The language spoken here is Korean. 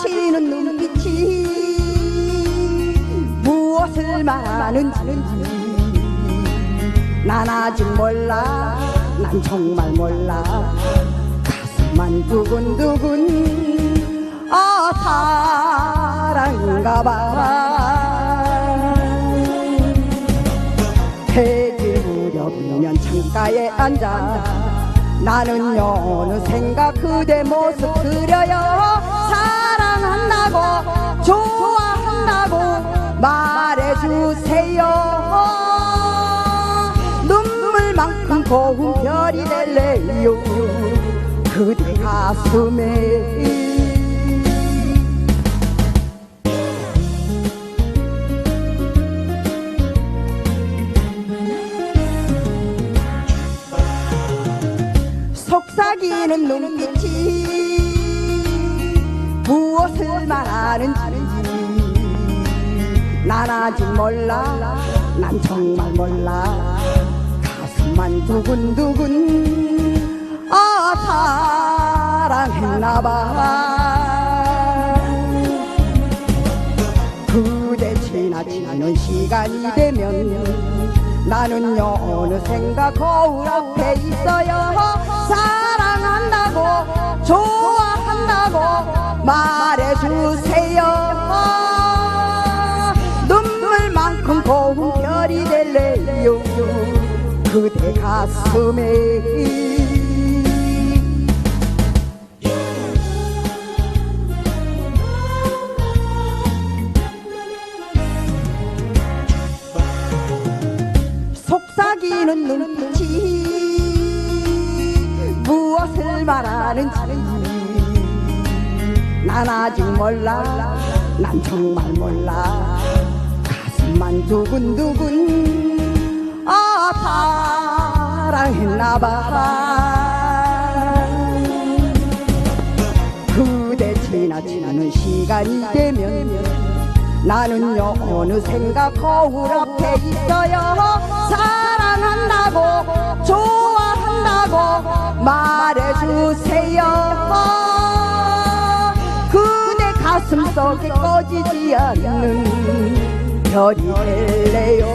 마주치는 눈빛이 무엇을 말하는지 난 아직 몰라. 난 정말 몰라. 가슴만 두근두근. 아 사랑인가 봐. 해질 무렵이면 창가에 앉아. 나는요 어느샌가 그대 모습 그려요 주세요. 눈물만큼 고운 별이 될래요? 그대 가슴에. 속삭이는 눈빛이 무엇을 말하는지 난 아직 몰라. 난 정말 몰라. 가슴만 두근두근. 아 사랑했나봐. 그대 지나치는 시간이 되면 나는요 어느샌가 거울 앞에 있어요. 사랑한다고 좋아한다고 말해주세요 눈물만큼 고운 별이 될래요? 그대 가슴에. 속삭이는 눈빛이 무엇을 말하는지. 난 아직 몰라. 난 정말 몰라 두근두근. 아 사랑했나봐. 그대 지나치는 시간이 되면 나는요 어느샌가 거울 앞에 있어요. 사랑한다고 좋아한다고 말해주세요. 그대 가슴 속에 꺼지지 않는 별이 될래요